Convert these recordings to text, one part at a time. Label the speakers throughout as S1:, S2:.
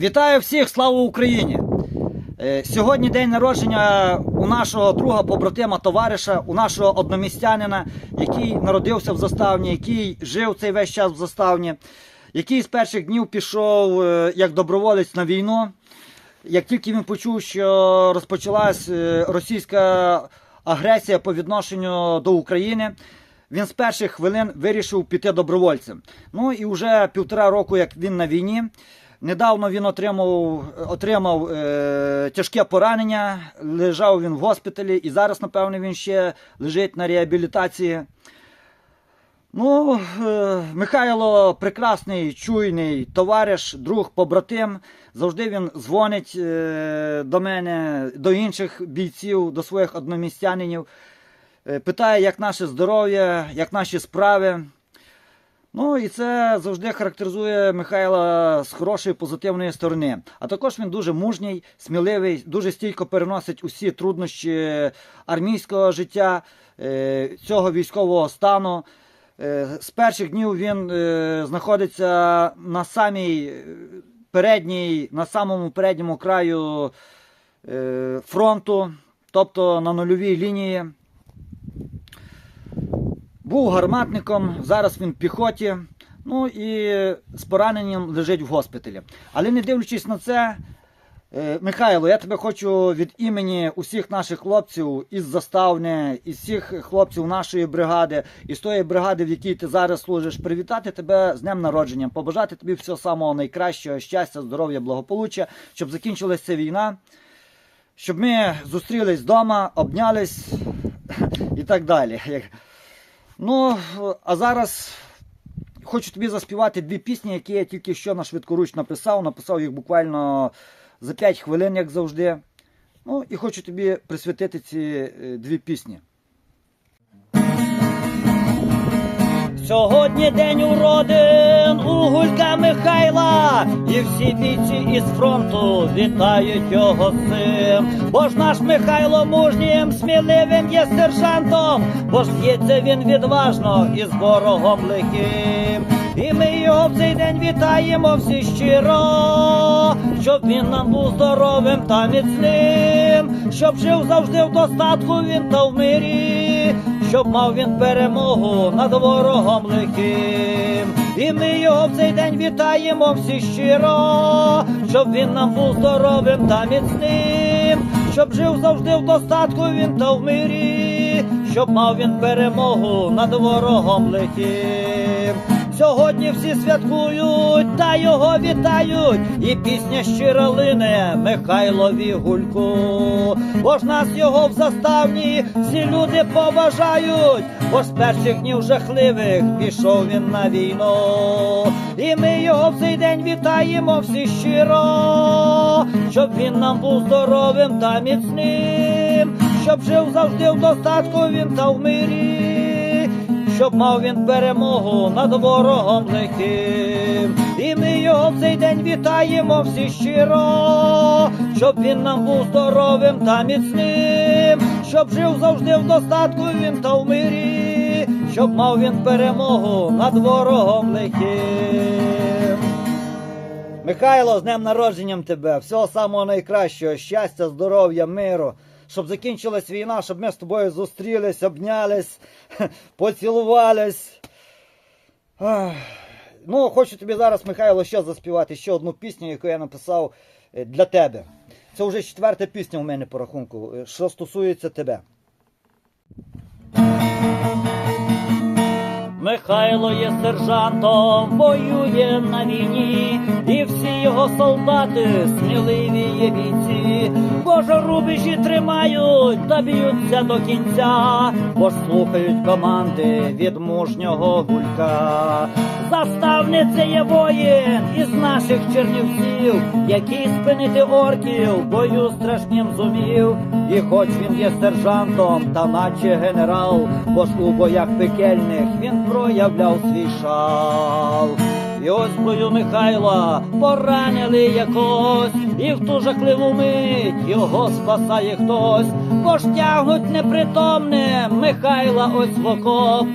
S1: Вітаю всіх, слава Україні! Е, Сьогодні день народження у нашого друга, побратима, товариша, у нашого одномістянина, який народився в заставні, який жив цей весь час в заставні, який з перших днів пішов е, як доброволець на війну. Як тільки він почув, що розпочалась е, російська агресія по відношенню до України, він з перших хвилин вирішив піти добровольцем. Ну і вже півтора року, як він на війні. Недавно він отримав, отримав е, тяжке поранення, лежав він в госпіталі, і зараз, напевно, він ще лежить на реабілітації. Ну, е, Михайло прекрасний, чуйний товариш, друг, побратим. Завжди він дзвонить е, до мене, до інших бійців, до своїх одномістянинів. Е, питає, як наше здоров'я, як наші справи. Ну і це завжди характеризує Михайла з хорошої позитивної сторони. А також він дуже мужній, сміливий, дуже стійко переносить усі труднощі армійського життя, е, цього військового стану. Е, З перших днів він е, знаходиться на самій передній, на самому передньому краю фронту, тобто на нульовій лінії. Був гарматником, зараз він в піхоті. Ну і з пораненням лежить в госпіталі. Але не дивлячись на це, е, Михайло, я тебе хочу від імені усіх наших хлопців із заставни, із всіх хлопців нашої бригади, із тої бригади, в якій ти зараз служиш, привітати тебе з днем народження, побажати тобі всього самого найкращого, щастя, здоров'я, благополуччя, щоб закінчилася війна, щоб ми зустрілись вдома, обнялись і так далі. Ну, а зараз хочу тобі заспівати дві пісні, які я тільки що на швидкоруч написав. Написав їх буквально за 5 хвилин, як завжди. Ну, і хочу тобі присвятити ці е, дві пісні. Сьогодні день уродин у Гулька Михайла, і всі бійці із фронту вітають його з цим. Бо ж наш Михайло мужнім, сміливим є сержантом, бо ж б'ється він відважно із ворогом лихим. І ми його в цей день вітаємо всі щиро, щоб він нам був здоровим та міцним, щоб жив завжди в достатку він та в мирі, щоб мав він перемогу над ворогом лихим. І ми його в цей день вітаємо всі щиро, щоб він нам був здоровим та міцним, щоб жив завжди в достатку він та в мирі, щоб мав він перемогу над ворогом лихим. Сьогодні всі святкують та його вітають, і пісня щира лине Михайлові гульку. Бо ж нас його в заставні всі люди поважають, бо з перших днів жахливих пішов він на війну. І ми його в цей день вітаємо всі щиро, щоб він нам був здоровим та міцним, щоб жив завжди в достатку він та в мирі щоб мав він перемогу над ворогом лихим. І ми його в цей день вітаємо всі щиро, щоб він нам був здоровим та міцним, щоб жив завжди в достатку він та в мирі, щоб мав він перемогу над ворогом лихим. Михайло, з днем народженням тебе, всього самого найкращого, щастя, здоров'я, миру, щоб закінчилась війна, щоб ми з тобою зустрілись, обнялись, поцілувались. Ну, хочу тобі зараз, Михайло, ще заспівати ще одну пісню, яку я написав е, для тебе. Це вже четверта пісня у мене по рахунку, е, що стосується тебе. Михайло є сержантом, воює на війні, і всі його солдати сміливі є бійці, бо ж рубежі тримають та б'ються до кінця, бо слухають команди від мужнього гулька. Заставне це є воїн із наших чернівців, який спинити орків, бою страшнім зумів. І хоч він є сержантом, та наче генерал, бо ж у боях пекельних він проявляв свій шал. Бою Михайла поранили якось, і в ту жахливу мить його спасає хтось, бо ж тягнуть непритомне Михайла ось в окоп.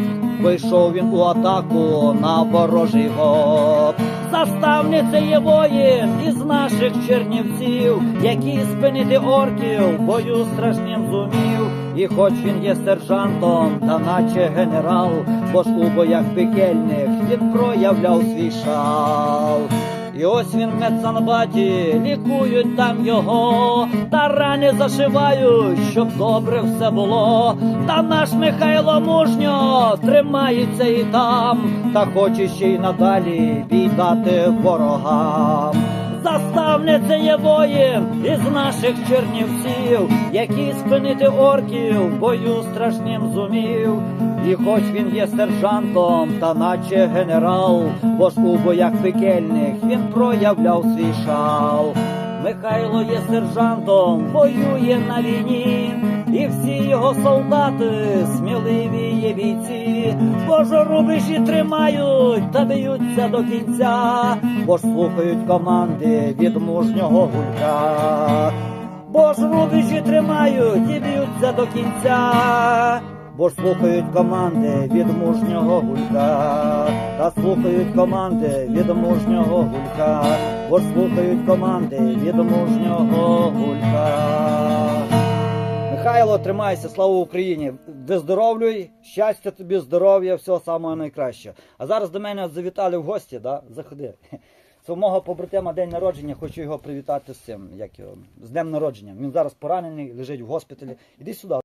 S1: Вийшов він у атаку на ворожий гоп. Заставниця є воїн із наших чернівців, який спинити орків бою страшнім зумів. І хоч він є сержантом, та наче генерал, бо ж у боях пекельних він проявляв свій шал. І ось він в медсанбаті, лікують там його, та рани зашивають, щоб добре все було. Та наш Михайло мужньо тримається і там, та хоче ще й надалі віддати ворогам. Заставниця є воїн із наших чернівців, який спинити орків бою страшнім зумів. І хоч він є сержантом, та наче генерал, бо ж у боях пекельних він проявляв свій шал. Михайло є сержантом, воює на війні, і всі його солдати сміливі є бійці, бо ж рубежі тримають та б'ються до кінця, бо ж слухають команди від мужнього гулька. Бо ж рубежі тримають і б'ються до кінця. Бо ж слухають команди від мужнього гулька, та слухають команди від мужнього гулька, бо ж слухають команди від мужнього гулька. Михайло, тримайся, слава Україні! Виздоровлюй, щастя тобі, здоров'я, всього самого найкращого. А зараз до мене завітали в гості, да? заходи. Це мого побратима день народження, хочу його привітати з цим, як його, з днем народження. Він зараз поранений, лежить в госпіталі. Іди сюди.